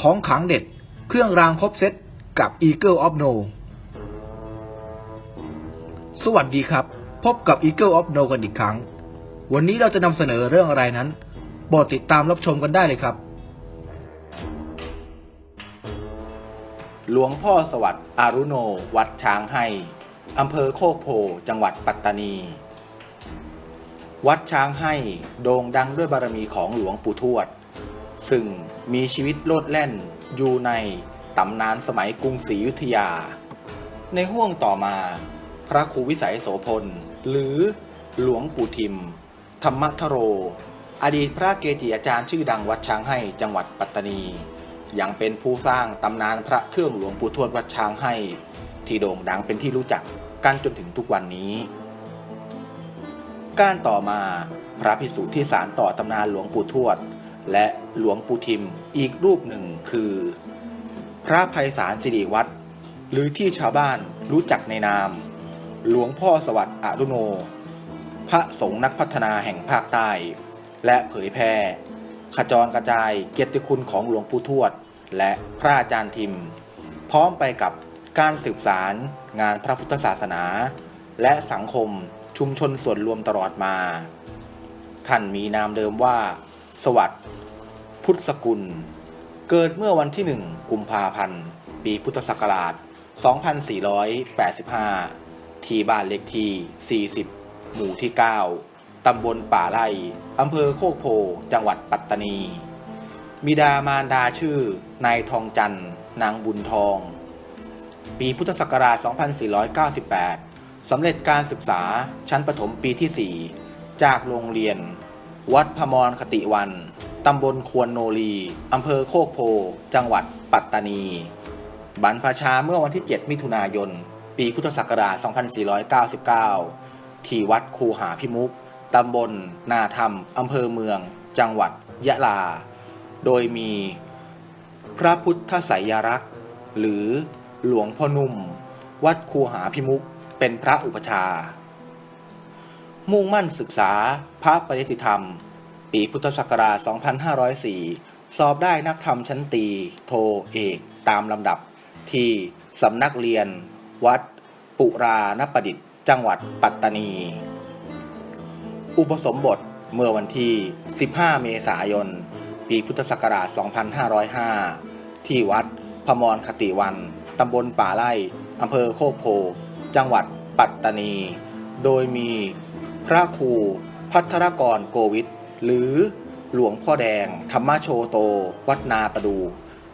ของขังเด็ด เครื่องรางครบเซตกับ Eagle of No สวัสดีครับ พบกับ Eagle of No กันอีกครั้ง วันนี้เราจะนำเสนอเรื่องอะไรนั้นโปรดติดตามรับชมกันได้เลยครับ หลวงพ่อสวัสดิ์อารุโน วัดช้างให้อำเภอโคกโพ จังหวัดปัตตานี วัดช้างให้โด่งดังด้วยบารมีของหลวงปู่ทวด ซึ่งมีชีวิตโลดแล่นอยู่ในตำนานสมัยกรุงศรีอยุธยา ในห่วงต่อมา พระครูวิสัยโสพล หรือหลวงปู่ทิม ธรรมทโร อดีตพระเกจิอาจารย์ชื่อดังวัดช้างให้จังหวัดปัตตานี ยังเป็นผู้สร้างตำนานพระเครื่องหลวงปู่ทวดวัดช้างให้ ที่โด่งดังเป็นที่รู้จักกันจนถึงทุกวันนี้ การต่อมาพระภิกษุที่สารต่อตำนานหลวงปู่ทวด และหลวงปู่ทิมอีกรูปหนึ่งคือ พระภัยสารสิริวัตรหรือที่ชาวบ้านรู้จักในนาม หลวงพ่อสวัสดิ์อรุโน พระสงฆ์นักพัฒนาแห่งภาคใต้ และเผยแพร่ขจรกระจายเกียรติคุณของหลวงปู่ทวด และพระอาจารย์ทิม พร้อมไปกับการสืบสารงานพระพุทธศาสนา และสังคมชุมชนส่วนรวมตลอดมา ท่านมีนามเดิมว่า สวัสดิ์พุทธสกุล เกิดเมื่อวันที่ 1 กุมภาพันธ์ ปีพุทธศักราช 2485 ที่บ้านเลขที่ 40 หมู่ที่ 9 ตำบลป่าไร่อำเภอโคกโพ จังหวัดปัตตานีมิดามารดาชื่อ นายทองจันทร์ นางบุญทอง ปีพุทธศักราช 2498 สำเร็จการศึกษาชั้นประถมปีที่ 4 จากโรงเรียน วัดพมรคติวัน ตำบลควรโนรีอำเภอโคกโพ จังหวัดปัตตานี บรรพชาเมื่อวันที่ 7 มิถุนายน ปีพุทธศักราช 2499 ที่วัดคูหาพิมุก ตำบลนาธรรม อำเภอเมือง จังหวัดยะลา โดยมี พระพุทธไสยรักษ์ หรือหลวงพ่อนุ่ม วัดคูหาพิมุก เป็นพระอุปชา มุ่งมั่นศึกษา พระปริยติธรรม ปีพุทธศักราช 2504 สอบได้นักธรรมชั้นตี โทเอก ตามลำดับ ที่สำนักเรียน วัด ปุรานประดิษฐ์จังหวัดปัตตานี อุปสมบทเมื่อวันที่ 15 เมษายน ปีพุทธศักราช 2505 ที่วัดพมรคติวัน ตำบลป่าไร่อำเภอโคกโพ จังหวัดปัตตานี โดยมี พระครูพัทรกรโกวิทหรือหลวงพ่อแดง ธรรมโชโต วัดนาประดู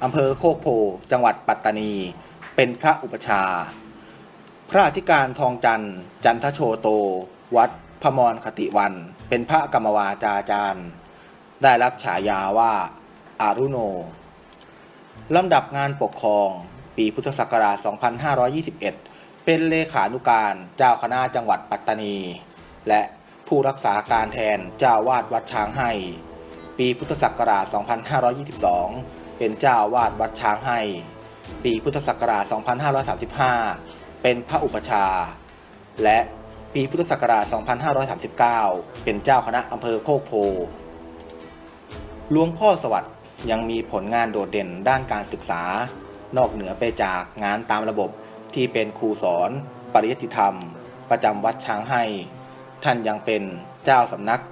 อำเภอโคกโพ จังหวัดปัตตานี เป็นพระอุปชา พระอธิการทองจันจันทโชโต วัดพมรคติวัน เป็นพระกรรมวาจาจารย์ ได้รับฉายาว่าอารุโน ลำดับงานปกครอง ปีพุทธศักราช 2521 เป็นเลขานุการเจ้าคณะจังหวัดปัตตานี และผู้รักษาการแทนเจ้าวาดวัดช้างให้ ปีพุทธศักราช 2522 เป็นเจ้าวาดวัดช้างให้ ปีพุทธศักราช 2535 เป็นพระอุปชา และปีพุทธศักราช 2539 เป็นเจ้าคณะอำเภอโคกโพหลวงพ่อสวัสดิ์ยังมีผลงานโดดเด่นด้านการศึกษา นอกเหนือไปจากงานตามระบบที่เป็นครูสอน ปริยติธรรม ประจำวัดช้างให้ ท่านยังเป็นเจ้าสำนัก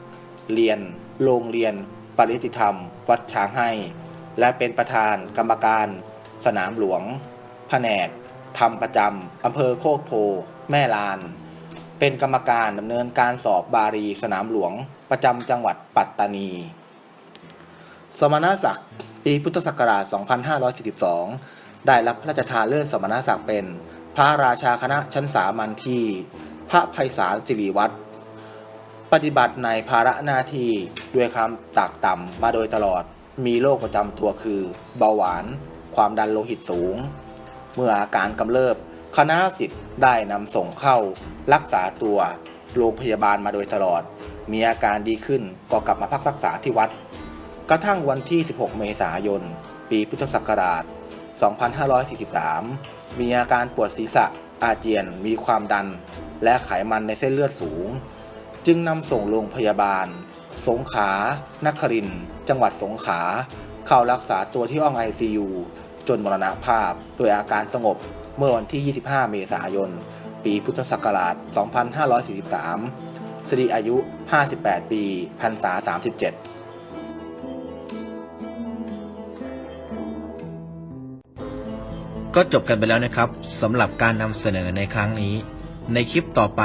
เรียน โรงเรียน ปริติธรรม วัดช้างให้ และเป็นประธานกรรมการ สนามหลวง แผนกทำประจำอำเภอโคกโพ แม่ลาน เป็นกรรมการดำเนินการสอบบารีสนามหลวงประจำจังหวัดปัตตานี สมณศักดิ์ปีพุทธศักราช 2542 ได้รับพระราชทานเลื่อนสมณศักดิ์เป็น พระราชาคณะชั้นสามัญที่ พระไพศาลสิริวัตร ปฏิบัติในภาระหน้าที่ด้วยความตากต่ำมาโดยตลอด มีโรคประจำตัวคือ เบาหวานคความดันโลหิตสูง เมื่ออาการกำเริบคณะสิทธิ์ได้นำส่งเข้า รักษาตัวโรงพยาบาลมาโดยตลอด มีอาการดีขึ้นก็กลับมาพักรักษาที่วัด กระทั่งวันที่ 16 เมษายน ปีพุทธศักราช 2543 มีอาการปวดศีรษะอาเจียน มีความดัน และไขมันในเส้นเลือดสูง จึงนำส่งโรงพยาบาล สงขลานครินทร์จังหวัดสงขลาเข้ารักษาตัวที่ห้อง ICU จนมรณภาพโดยอาการสงบเมื่อวันที่ 25 เมษายน ปีพุทธศักราช 2543สิริอายุ 58 ปีพรรษา 37ก็จบกันไปแล้วนะครับสำหรับการนำเสนอในครั้งนี้ ในคลิปต่อไป